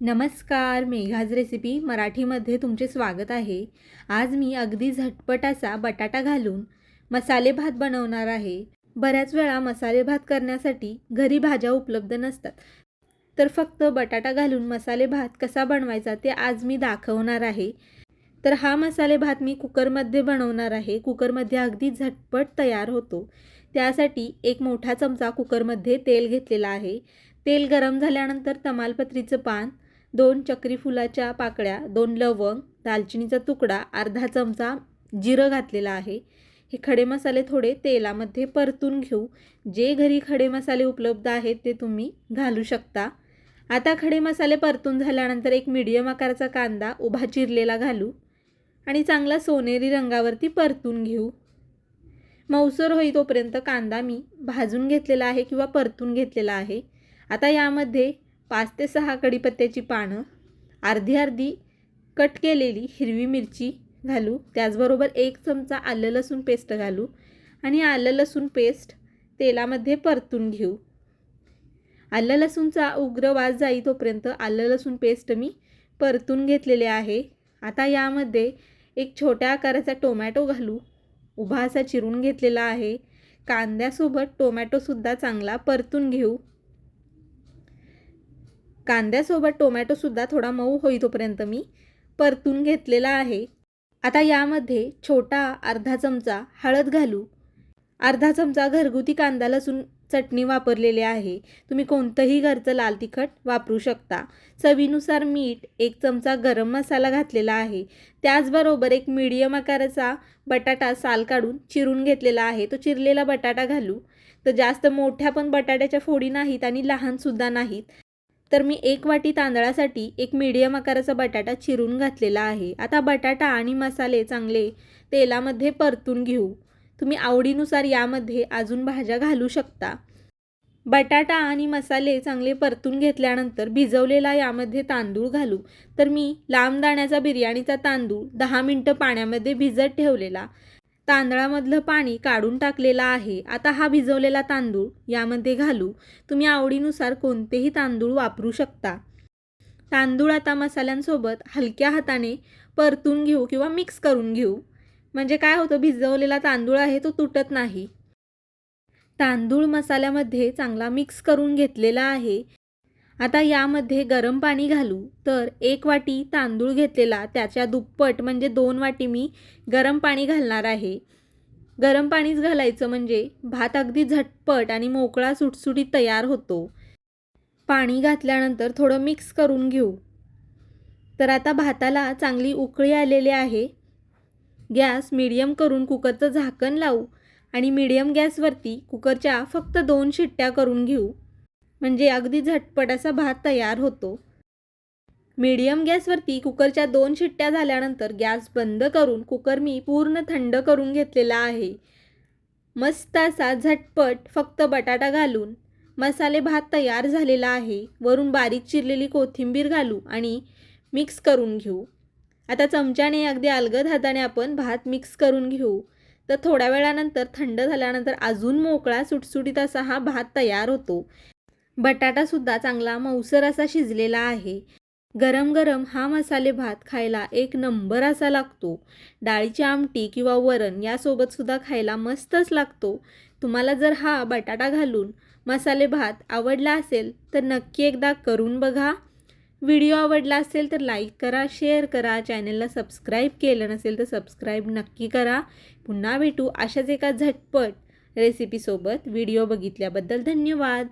नमस्कार मेघाज रेसिपी मराठीमध्ये तुमचे स्वागत आहे. आज मी अगदी झटपट असा बटाटा घालून मसाले भात बनवणार आहे. बऱ्याच वेळा मसाले भात करण्यासाठी घरी भाज्या उपलब्ध नसतात. तर फक्त बटाटा घालून मसाले भात कसा बनवायचा ते आज मी दाखवणार आहे. तर हा मसाले भात मी कुकरमध्ये बनवणार आहे. कुकरमध्ये अगदी झटपट तयार होतो. त्यासाठी एक मोठा चमचा कुकरमध्ये तेल घेतलेला आहे. तेल गरम झाल्यानंतर तमालपत्रीचं पान दोन चक्री फुलाच्या पाकळ्या दोन लवंग दालचिनीचा तुकडा अर्धा चमचा जिरं घातलेला आहे. हे खडे मसाले थोडे तेलामध्ये परतून घेऊ. जे घरी खडे मसाले उपलब्ध आहेत ते तुम्ही घालू शकता. आता खडे मसाले परतून झाल्यानंतर एक मीडियम आकाराचा कांदा उभा चिरलेला घालू आणि चांगला सोनेरी रंगावरती परतून घेऊ. मौसर होई तोपर्यंत कांदा मी भाजून घेतलेला आहे किंवा परतून घेतलेला आहे. आता यामध्ये पाच ते सहा कढीपत्त्याची पानं अर्धी अर्धी कट केलेली हिरवी मिरची घालू त्याचबरोबर एक चमचा आलं लसूण पेस्ट घालू आणि आलं लसूण पेस्ट तेलामध्ये परतून घेऊ. आलं लसूणचा उग्र वास जाई तोपर्यंत आलं लसूण पेस्ट मी परतून घेतलेले आहे. आता यामध्ये एक छोट्या आकाराचा टोमॅटो घालू. उभा असा चिरून घेतलेला आहे. कांद्यासोबत टोमॅटोसुद्धा चांगला परतून घेऊ. कांद्यासोबत टोमॅटोसुद्धा थोडा मऊ होई तोपर्यंत मी परतून घेतलेला आहे. आता यामध्ये छोटा अर्धा चमचा हळद घालू. अर्धा चमचा घरगुती कांदा लसूण चटणी वापरलेली आहे. तुम्ही कोणतंही घरचं लाल तिखट वापरू शकता. चवीनुसार मीठ एक चमचा गरम मसाला घातलेला आहे. त्याचबरोबर एक मीडियम आकाराचा बटाटा साल काढून चिरून घेतलेला आहे. तो चिरलेला बटाटा घालू. तर जास्त मोठ्या पण बटाट्याच्या फोडी नाहीत आणि लहानसुद्धा नाहीत. तर मी एक वाटी तांदळासाठी एक मीडियम आकाराचा बटाटा चिरून घातलेला आहे. आता बटाटा आणि मसाले चांगले तेलामध्ये परतून घेऊ. तुम्ही आवडीनुसार यामध्ये अजून भाज्या घालू शकता. बटाटा आणि मसाले चांगले परतून घेतल्यानंतर भिजवलेला यामध्ये तांदूळ घालू. तर मी लांब दाण्याचा बिर्याणीचा तांदूळ दहा मिनटं पाण्यामध्ये भिजत ठेवलेला. तांदळामधलं पाणी काढून टाकलेलं आहे. आता हा भिजवलेला तांदूळ यामध्ये घालू. तुम्ही आवडीनुसार कोणतेही तांदूळ वापरू शकता. तांदूळ आता मसाल्यांसोबत हलक्या हाताने परतून घेऊ किंवा मिक्स करून घेऊ. म्हणजे काय होतं भिजवलेला तांदूळ आहे तो तुटत नाही. तांदूळ मसाल्यामध्ये चांगला मिक्स करून घेतलेला आहे. आता यामध्ये गरम पाणी घालू. तर एक वाटी तांदूळ घेतलेला त्याच्या दुप्पट म्हणजे दोन वाटी मी गरम पाणी घालणार आहे. गरम पाणीच घालायचं म्हणजे भात अगदी झटपट आणि मोकळा सुटसुटीत तयार होतो. पाणी घातल्यानंतर थोडं मिक्स करून घेऊ. तर आता भाताला चांगली उकळी आलेली आहे. गॅस मिडियम करून कुकरचं झाकण लावू आणि मिडियम गॅसवरती कुकरच्या फक्त दोन शिट्ट्या करून घेऊ. म्हणजे अगदी झटपट असा भात तयार होतो. मीडियम गॅसवरती कुकरच्या दोन शिट्ट्या झाल्यानंतर गॅस बंद करून कुकर मी पूर्ण थंड करून घेतलेला आहे. मस्त असा झटपट फक्त बटाटा घालून मसाले भात तयार झालेला आहे. वरून बारीक चिरलेली कोथिंबीर घालू आणि मिक्स करून घेऊ. आता चमच्याने अगदी अलगद हाताने आपण भात मिक्स करून घेऊ. तर थोड्या वेळानंतर थंड झाल्यानंतर अजून मोकळा सुटसुटीत असा हा भात तयार होतो. बटाटासुद्धा चांगला मऊसर असा शिजलेला आहे. गरम गरम हा मसाले भात खायला एक नंबर असा लागतो. डाळीची आमटी किंवा वरण यासोबतसुद्धा खायला मस्तच लागतो. तुम्हाला जर हा बटाटा घालून मसाले भात आवडला असेल तर नक्की एकदा करून बघा. व्हिडिओ आवडला असेल तर लाईक करा शेअर करा. चॅनलला सबस्क्राईब केलं नसेल तर सबस्क्राईब नक्की करा. पुन्हा भेटू अशाच एका झटपट रेसिपीसोबत. व्हिडिओ बघितल्याबद्दल धन्यवाद.